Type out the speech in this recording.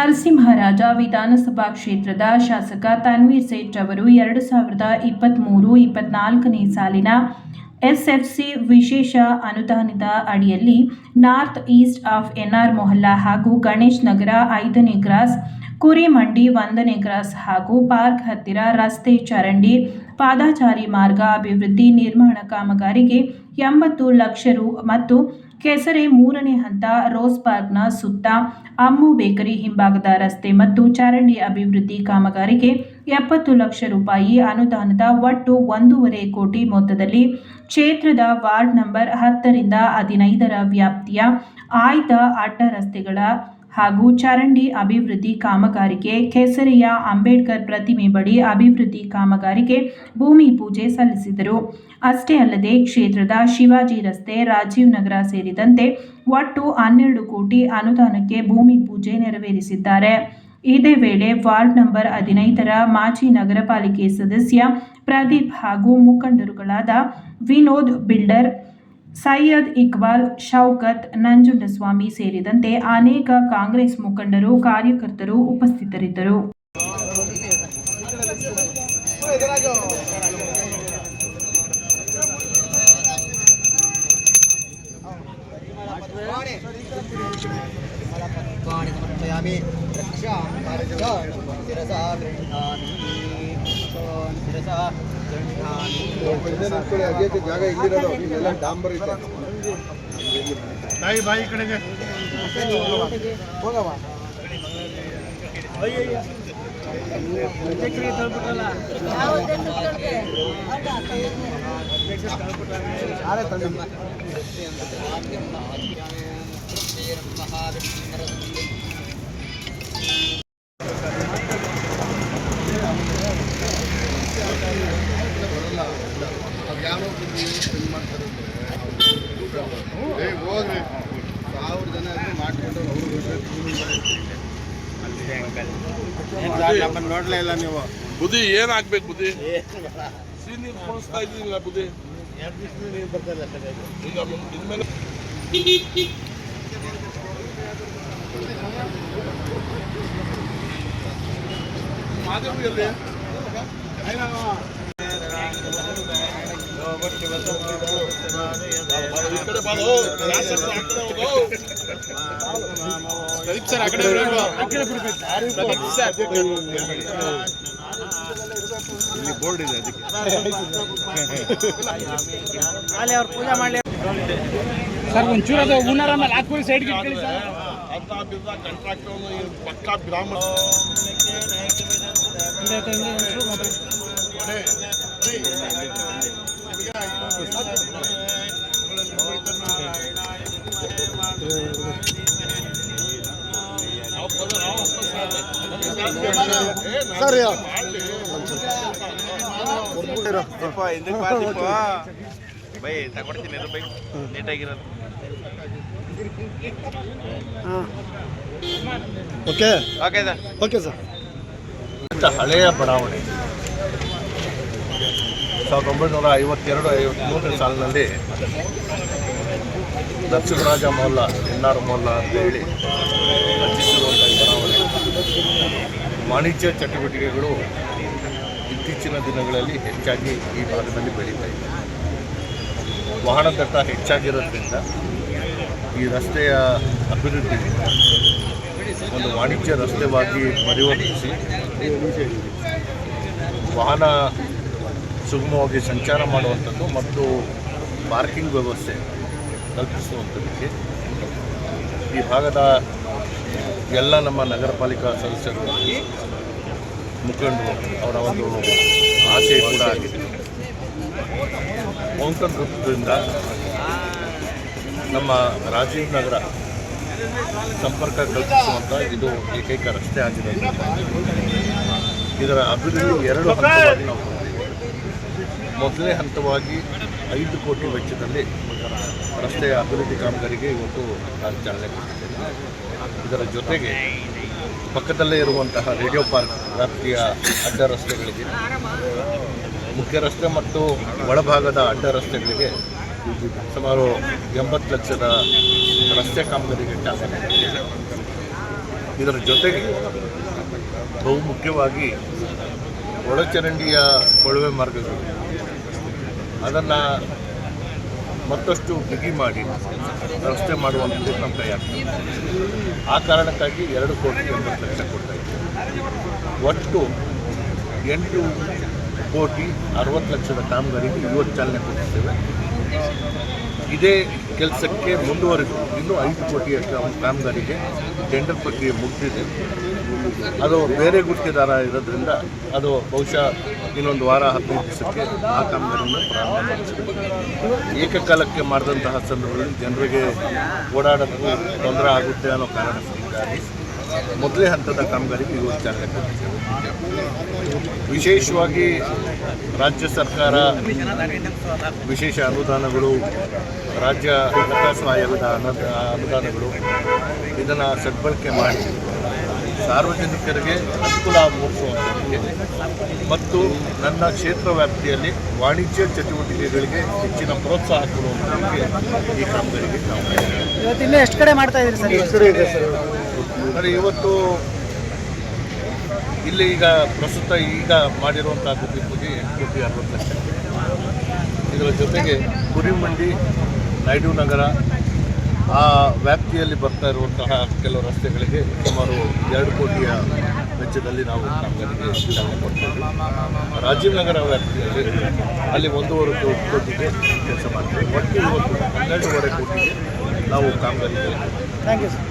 ನರಸಿಂಹರಾಜ ವಿಧಾನಸಭಾ ಕ್ಷೇತ್ರದ ಶಾಸಕ ತನ್ವೀರ್ ಸೇಠ್ ಅವರು ಎರಡು ಸಾವಿರದ ಇಪ್ಪತ್ತ್ಮೂರು ಇಪ್ಪತ್ನಾಲ್ಕನೇ ಸಾಲಿನ ಎಸ್ಎಫ್ಸಿ ವಿಶೇಷ ಅನುದಾನದ ಅಡಿಯಲ್ಲಿ north east of NR Mohalla ಹಾಗೂ ಗಣೇಶ್ ನಗರ ಐದನೇ ಕ್ರಾಸ್, ಕುರಿಮಂಡಿ ಒಂದನೇ ಕ್ರಾಸ್ ಹಾಗೂ ಪಾರ್ಕ್ ಹತ್ತಿರ ರಸ್ತೆ ಚರಂಡಿ, ಪಾದಾಚಾರಿ ಮಾರ್ಗ ಅಭಿವೃದ್ಧಿ ನಿರ್ಮಾಣ ಕಾಮಗಾರಿಗೆ ಎಂಬತ್ತು ಲಕ್ಷ ರು ಮತ್ತು ಕೆಸರೆ ಮೂರನೇ ಹಂತ, ರೋಸ್ ಪಾರ್ಕ್ನ ಸುತ್ತ ಅಮ್ಮು ಬೇಕರಿ ಹಿಂಭಾಗದ ರಸ್ತೆ ಮತ್ತು ಚರಂಡಿ ಅಭಿವೃದ್ಧಿ ಕಾಮಗಾರಿಗೆ ಎಪ್ಪತ್ತು ಲಕ್ಷ ರೂಪಾಯಿ ಅನುದಾನದ ಒಟ್ಟು ಒಂದೂವರೆ ಕೋಟಿ ಮೊತ್ತದಲ್ಲಿ ಕ್ಷೇತ್ರದ ವಾರ್ಡ್ ನಂಬರ್ ಹತ್ತರಿಂದ ಹದಿನೈದರ ವ್ಯಾಪ್ತಿಯ ಆಯ್ದ ಅಡ್ಡ ರಸ್ತೆಗಳ ಹಾಗೂ ಚರಂಡಿ ಅಭಿವೃದ್ಧಿ ಕಾಮಗಾರಿಗೆ ಕೆಸರಿಯ ಅಂಬೇಡ್ಕರ್ ಪ್ರತಿಮೆ ಬಳಿ ಅಭಿವೃದ್ಧಿ ಕಾಮಗಾರಿಗೆ ಭೂಮಿ ಪೂಜೆ ಸಲ್ಲಿಸಿದರು. ಅಷ್ಟೇ ಅಲ್ಲದೆ ಕ್ಷೇತ್ರದ ಶಿವಾಜಿ ರಸ್ತೆ, ರಾಜೀವ್ ನಗರ ಸೇರಿದಂತೆ ಒಟ್ಟು ಹನ್ನೆರಡು ಕೋಟಿ ಅನುದಾನಕ್ಕೆ ಭೂಮಿ ಪೂಜೆ ನೆರವೇರಿಸಿದ್ದಾರೆ. ಇದೇ ವೇಳೆ ವಾರ್ಡ್ ನಂಬರ್ ಹದಿನೈದರ ಮಾಜಿ ನಗರ ಪಾಲಿಕೆ ಸದಸ್ಯ ಪ್ರದೀಪ್ ಹಾಗೂ ಮುಖಂಡರುಗಳಾದ ವಿನೋದ್ ಬಿಲ್ಡರ್ ಸೈಯದ್ ಇಕ್ಬಾಲ್ ಶೌಕತ್ ನಂಜುಂಡಸ್ವಾಮಿ ಸೇರಿದಂತೆ ಅನೇಕ ಕಾಂಗ್ರೆಸ್ ಮುಖಂಡರು ಕಾರ್ಯಕರ್ತರು ಉಪಸ್ಥಿತರಿದ್ದರು. ಜಾಗ ಇಲ್ಲಿರೋದು ಡಾಂಬರ್ ಇದೆ ತಾಯಿ ಬಾಯಿ ಕಡೆಗೆ ಹೋಗವ ಆರೇ ತಂದಮ್ಮ ನೋಡ್ಲೇ ಇಲ್ಲ ನೀವು. ಬುದ್ಧಿ ಏನ್ ಹಾಕ್ಬೇಕು ಬುದ್ಧಿ? ಮಾಧ್ಯಮ ಇದ್ದೀನಿಲ್ಲ ಬುದ್ಧಿ. ಈಗ ಮುನ್- ಇನ್ಮೇಲೆ ಮಾದೇವಿ ಎಲ್ಲಿ? ಈ ಕಡೆ ಬಾರೋ, ಕ್ಲಾಸ್ ಹತ್ರ ಆ ಕಡೆ ಹೋಗು. ಪ್ರದೀಪ್ ಸರ್ ಆ ಕಡೆ ಬರೋದು. ಪ್ರದೀಪ್ ಸರ್. ಇಲ್ಲಿ ಬೋರ್ಡ್ ಇದೆ ಅದಕ್ಕೆ ಅಲ್ಲಿ ಅವ್ರು ಪೂಜೆ ಮಾಡಲಿ ಸರ್ ಒಂಚೂರು ಅದು ಹೂನಾರ ಮೇಲೆ ಹಾಕ್ಬಿಡಿ ಸೈಡ್ಗೆ ಇಟ್ಕೊಳ್ಳಿ ಸರ್ ಅರ್ಧ ಬಿದ್ದ ಕಾಂಟ್ರಾಕ್ಟರ್ ಪಕ್ಕ ಬ್ರಾಹ್ಮಣ ಸರಿ ಬೈ ತಗೊಡ್ತೀನಿ ಇರು bye ನೀಟಾಗಿರೋದು okay okay sir. Okay sir ಹಳೆಯ ಬಡಾವಣೆ. ಸಾವಿರದ ಒಂಬೈನೂರ ಐವತ್ತೆರಡು ಐವತ್ತ್ಮೂರನೇ ಸಾಲಿನಲ್ಲಿ ನರಸಿಂಹರಾಜ ಮೊಹಲ್ಲ ಎನ್ ಆರ್ ಮೊಹಲ್ಲ ಅಂತ ಹೇಳಿ ರಚಿಸಿರುವಂಥ ಬಡಾವಣೆ. ವಾಣಿಜ್ಯ ಚಟುವಟಿಕೆಗಳು ಇತ್ತೀಚಿನ ದಿನಗಳಲ್ಲಿ ಹೆಚ್ಚಾಗಿ ಈ ಭಾಗದಲ್ಲಿ ಬೆಳೀತಾ ಇದೆ. ವಾಹನ ದಟ್ಟ ಹೆಚ್ಚಾಗಿರೋದ್ರಿಂದ ಈ ರಸ್ತೆಯ ಅಭಿವೃದ್ಧಿ ಒಂದು ವಾಣಿಜ್ಯ ರಸ್ತೆವಾಗಿ ಪರಿವರ್ತಿಸಿ ವಾಹನ ಸುಗಮವಾಗಿ ಸಂಚಾರ ಮಾಡುವಂಥದ್ದು ಮತ್ತು ಪಾರ್ಕಿಂಗ್ ವ್ಯವಸ್ಥೆ ಕಲ್ಪಿಸುವಂಥದ್ದಕ್ಕೆ ಈ ಭಾಗದ ಎಲ್ಲ ನಮ್ಮ ನಗರ ಪಾಲಿಕಾ ಸದಸ್ಯರು ಮುಖಂಡರು ಅವರ ಒಂದು ಆಸೆ ಕೂಡ ಆಗಿದೆ. ಮೌಂಟನ್ ವೃತ್ತದಿಂದ ನಮ್ಮ ರಾಜೀವ್ ನಗರ ಸಂಪರ್ಕ ಕಲ್ಪಿಸುವಂಥ ಇದು ಏಕೈಕ ರಸ್ತೆ ಆಗಿದೆ ಇದರ ಅಭಿವೃದ್ಧಿ ಎರಡು ಹಂತವಾಗಿ ನಾವು ಮೊದಲನೇ ಹಂತವಾಗಿ ಐದು ಕೋಟಿ ವೆಚ್ಚದಲ್ಲಿ ರಸ್ತೆಯ ಅಭಿವೃದ್ಧಿ ಕಾಮಗಾರಿಗೆ ಇವತ್ತು ನಾನು ಚಾಲನೆ ಕೊಟ್ಟಿದ್ದೇನೆ. ಇದರ ಜೊತೆಗೆ ಪಕ್ಕದಲ್ಲೇ ಇರುವಂತಹ ರೇಡಿಯೋ ಪಾರ್ಕ್ ವ್ಯಾಪ್ತಿಯ ಅಡ್ಡ ರಸ್ತೆಗಳಿಗೆ ಮುಖ್ಯ ರಸ್ತೆ ಮತ್ತು ಒಳಭಾಗದ ಅಡ್ಡ ರಸ್ತೆಗಳಿಗೆ ಸುಮಾರು ಎಂಬತ್ತು ಲಕ್ಷದ ರಸ್ತೆ ಕಾಮಗಾರಿಗೆ ಚಾಲನೆ. ಇದರ ಜೊತೆಗೆ ಬಹುಮುಖ್ಯವಾಗಿ ಒಳಚರಂಡಿಯ ಕೊಳವೆ ಮಾರ್ಗಗಳು. ಅದನ್ನು ಮತ್ತಷ್ಟು ಬಿಗಿ ಮಾಡಿ ವ್ಯವಸ್ಥೆ ಮಾಡುವಂಥದ್ದು ನಮ್ಮ ಕೈ ಆ ಕಾರಣಕ್ಕಾಗಿ ಎರಡು ಕೋಟಿ ಎಂಬತ್ತು ಲಕ್ಷ ಕೊಡ್ತಾ ಇದ್ದೀವಿ. ಒಟ್ಟು ಎಂಟು ಕೋಟಿ ಅರವತ್ತು ಲಕ್ಷದ ಕಾಮಗಾರಿಗೆ ಇವತ್ತು ಚಾಲನೆ ಕೊಟ್ಟಿದ್ದೇವೆ. ಇದೇ ಕೆಲಸಕ್ಕೆ ಮುಂದುವರೆದು ಇನ್ನೂ ಐದು ಕೋಟಿಯಷ್ಟು ಕಾಮಗಾರಿಗೆ ಟೆಂಡರ್ ಪ್ರಕ್ರಿಯೆ ಮುಗಿದಿದೆ. ಅದು ಬೇರೆ ಗುತ್ತಿಗೆದಾರ ಇರೋದ್ರಿಂದ ಅದು ಬಹುಶಃ ಇನ್ನೊಂದು ವಾರ, ಹದಿನೈದು ದಿವಸಕ್ಕೆ ಆ ಕಾಮಗಾರಿಯನ್ನು ಪ್ರಾರಂಭ ಮಾಡ್ತೀವಿ ಏಕಕಾಲಕ್ಕೆ ಮಾಡಿದಂತಹ ಸಂದರ್ಭದಲ್ಲಿ ಜನರಿಗೆ ಓಡಾಡೋಕ್ಕೂ ತೊಂದರೆ ಆಗುತ್ತೆ ಅನ್ನೋ ಕಾರಣಕ್ಕಾಗಿ ಮೊದಲೇ ಹಂತದ ಕಾಮಗಾರಿಗೆ ಇವರು ಚಾಲನೆ ವಿಶೇಷವಾಗಿ ರಾಜ್ಯ ಸರ್ಕಾರ ವಿಶೇಷ ಅನುದಾನಗಳು, ರಾಜ್ಯ ಹಣಕಾಸು ಆಯೋಗದ ಅನುದ ಅನುದಾನಗಳು ಇದನ್ನು ಸದ್ಬಳಕೆ ಮಾಡಿ ಸಾರ್ವಜನಿಕರಿಗೆ ಅನುಕೂಲ ಮೂಡಿಸುವಂಥದ್ದಕ್ಕೆ ಮತ್ತು ನನ್ನ ಕ್ಷೇತ್ರ ವ್ಯಾಪ್ತಿಯಲ್ಲಿ ವಾಣಿಜ್ಯ ಚಟುವಟಿಕೆಗಳಿಗೆ ಹೆಚ್ಚಿನ ಪ್ರೋತ್ಸಾಹ ಕೊಡುವಂಥದ್ದಕ್ಕೆ ಈ ಕಾಮಗಾರಿಗೆ ನಾವು ಇನ್ನೂ ಎಷ್ಟು ಕಡೆ ಮಾಡ್ತಾ ಇದ್ದೀರಿ ಸರ್? ಎಷ್ಟು ಕಡೆ ಇದೆ ಸರ್ ಅಂದರೆ ಇವತ್ತು ಇಲ್ಲಿ ಈಗ ಪ್ರಸ್ತುತ ಈಗ ಮಾಡಿರುವಂಥ ಗುಬ್ಬಿ ಪೂಜೆ ಎಂಟು ಕೋಟಿ ಅರವತ್ತು ಲಕ್ಷ. ಇದರ ಜೊತೆಗೆ ಕುರಿಮಂಡಿ ನಾಯ್ಡು ನಗರ ಆ ವ್ಯಾಪ್ತಿಯಲ್ಲಿ ಬರ್ತಾ ಇರುವಂತಹ ಕೆಲವು ರಸ್ತೆಗಳಿಗೆ ಸುಮಾರು ಎರಡು ಕೋಟಿಯ ವೆಚ್ಚದಲ್ಲಿ ನಾವು ಚಾಲನೆ ಕೊಡ್ತೀವಿ ರಾಜೀವ್ ನಗರ ವ್ಯಾಪ್ತಿಯಲ್ಲಿ ಅಲ್ಲಿ ಒಂದೂವರೆ ಕೋಟಿಗೆ ಕೆಲಸ ಮಾಡ್ತೇವೆ. ಒಟ್ಟು ಇವತ್ತು ಹನ್ನೆರಡೂವರೆ ಕೋಟಿಗೆ ನಾವು ಕಾಮಗಾರಿ ಥ್ಯಾಂಕ್ ಯು ಸರ್